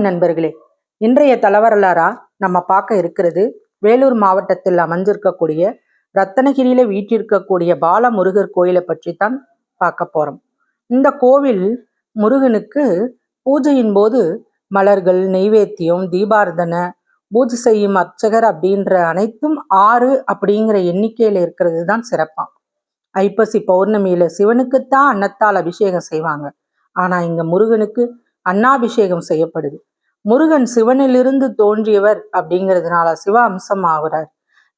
நண்பர்களே இன்றைய தலவரலாரா நம்ம பார்க்க இருக்கிறது வேலூர் மாவட்டத்தில் அமைஞ்சிருக்கக்கூடிய ரத்தனகிரியில வீட்டிருக்கக்கூடிய பாலமுருகர் கோயிலை பற்றி தான் பார்க்க போறோம். இந்த கோவில் முருகனுக்கு பூஜையின் போது மலர்கள் நெய்வேத்தியம் தீபார்த்தனை பூஜை செய்யும் அர்ச்சகர் அப்படின்ற அனைத்தும் ஆறு அப்படிங்கிற எண்ணிக்கையில இருக்கிறது தான் சிறப்பாம். ஐப்பசி பௌர்ணமியில சிவனுக்குத்தான் அன்னத்தால் அபிஷேகம் செய்வாங்க. ஆனா இங்க முருகனுக்கு அன்னாபிஷேகம் செய்யப்படுது. முருகன் சிவனிலிருந்து தோன்றியவர் அப்படிங்கிறதுனால சிவ அம்சம் ஆகுறார்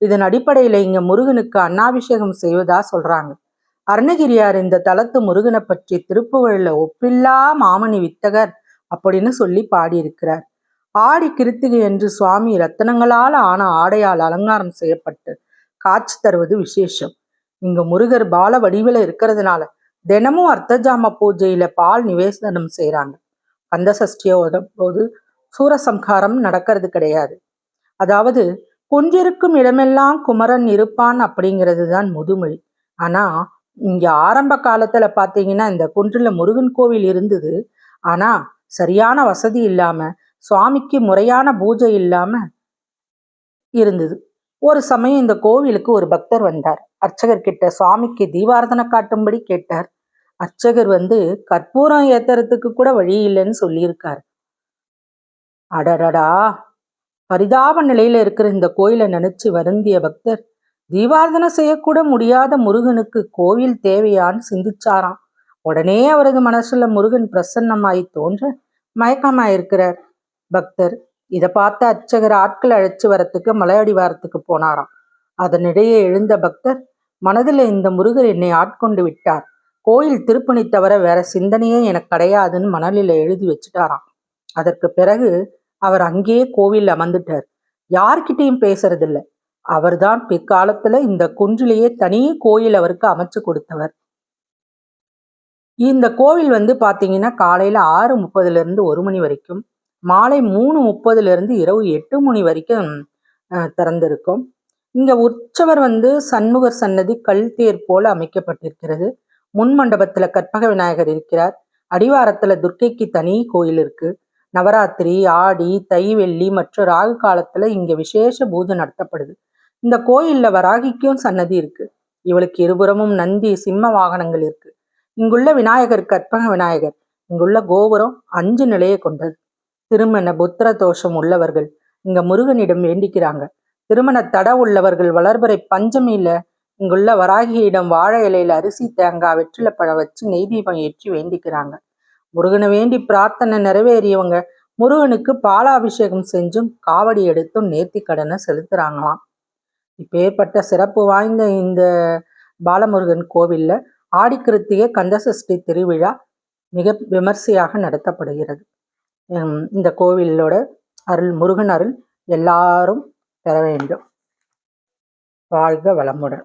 இதன் அடிப்படையில இங்க முருகனுக்கு அன்னாபிஷேகம் செய்வதா சொல்றாங்க. அருணகிரியார் இந்த தலத்து முருகனை பற்றி திருப்புகழில் ஒப்பில்லா மாமணி வித்தகர் அப்படின்னு சொல்லி பாடியிருக்கிறார். ஆடி கிருத்திகை என்று சுவாமி ரத்தனங்களால் ஆன ஆடையால் அலங்காரம் செய்யப்பட்டு காட்சி தருவது விசேஷம். இங்க முருகர் பால வடிவில் இருக்கிறதுனால தினமும் அர்த்தஜாம பூஜையில பால் நிவேசனம் செய்யறாங்க கந்த சஷ்டியோட போது சூரசம்ஹாரம் நடக்கிறது கிடையாது. அதாவது குன்றிருக்கும் இடமெல்லாம் குமரன் இருப்பான் அப்படிங்கிறது தான் முதுமொழி. ஆனா இங்க ஆரம்ப காலத்துல பாத்தீங்கன்னா இந்த குன்றில் முருகன் கோவில் இருந்தது. ஆனா சரியான வசதி இல்லாம சுவாமிக்கு முறையான பூஜை இல்லாம இருந்தது. ஒரு சமயம் இந்த கோவிலுக்கு ஒரு பக்தர் வந்தார். அர்ச்சகர் கிட்ட சுவாமிக்கு தீபாரதனை காட்டும்படி கேட்டார். அர்ச்சகர் வந்து கற்பூரம் ஏத்துறதுக்கு கூட வழி இல்லைன்னு சொல்லியிருக்காரு. அடடடா! பரிதாப நிலையில இருக்கிற இந்த கோயிலை நினைச்சு வருந்திய பக்தர் தீபார்த்தனை செய்யக்கூட முடியாத முருகனுக்கு கோவில் தேவையான்னு சிந்திச்சாராம். உடனே அவரது மனசுல முருகன் பிரசன்னமாய் தோன்ற மயக்கமாயிருக்கிறார். பக்தர் இதை பார்த்த அர்ச்சகர் ஆட்கள் அழைச்சு வரத்துக்கு மலையடிவாரத்துக்கு போனாராம். அதனிடையே எழுந்த பக்தர் மனதில் இந்த முருகர் என்னை ஆட்கொண்டு விட்டார். கோயில் திருப்பணி தவிர வேற சிந்தனையே எனக்கு கிடையாதுன்னு மணலில் எழுதி வச்சுட்டாராம். அதற்கு பிறகு அவர் அங்கேயே கோவில் அமர்ந்துட்டார். யார்கிட்டையும் பேசுறதில்ல. அவர்தான் பிற்காலத்துல இந்த குன்றிலேயே தனி கோயில் அவருக்கு அமைச்சு கொடுத்தவர். இந்த கோவில் வந்து பாத்தீங்கன்னா காலையில ஆறு முப்பதுல இருந்து ஒரு மணி வரைக்கும் மாலை மூணு முப்பதுல இருந்து இரவு எட்டு மணி வரைக்கும் திறந்திருக்கும். இங்க உற்சவர் வந்து சண்முகர் சன்னதி கல் தேர் போல அமைக்கப்பட்டிருக்கிறது. முன் மண்டபத்துல கற்பக விநாயகர் இருக்கிறார். அடிவாரத்துல துர்க்கைக்கு தனி கோயில் இருக்கு. நவராத்திரி ஆடி தை வெள்ளி மற்றும் ராகு காலத்துல இங்க விசேஷ பூஜை நடத்தப்படுது. இந்த கோயில்ல வராகிக்கும் சன்னதி இருக்கு. இவளுக்கு இருபுறமும் நந்தி சிம்ம வாகனங்கள் இருக்கு. இங்குள்ள விநாயகர் கற்பக விநாயகர். இங்குள்ள கோபுரம் அஞ்சு நிலையை கொண்டது. திருமண புத்திர தோஷம் உள்ளவர்கள் இங்க முருகனிடம் வேண்டிக்கிறாங்க. திருமண தட உள்ளவர்கள் வளர்பறை பஞ்சமியில இங்குள்ள வராகியிடம் வாழை இலையில அரிசி தேங்காய் வெற்றில பழ வச்சு நெய் தீபம் ஏற்றி வேண்டிக்கிறாங்க. முருகனை வேண்டி பிரார்த்தனை நிறைவேறியவங்க முருகனுக்கு பாலாபிஷேகம் செஞ்சும் காவடி எடுத்தும் நேர்த்தி கடனை செலுத்துறாங்களாம். இப்பேற்பட்ட சிறப்பு வாய்ந்த இந்த பாலமுருகன் கோவில்ல ஆடிக்கிருத்திகை கந்தசஷ்டி திருவிழா மிக விமர்சையாக நடத்தப்படுகிறது. இந்த கோவிலோட அருள் முருகன் அருள் எல்லாரும் பெற வேண்டும். வாழ்க வளமுடன்.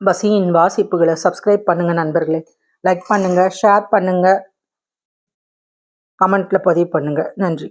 பசியின் வாசிப்புகளை சப்ஸ்கிரைப் பண்ணுங்க நண்பர்களே. லைக் பண்ணுங்க ஷேர் பண்ணுங்க. கமெண்ட்ல பதிவு பண்ணுங்க. நன்றி.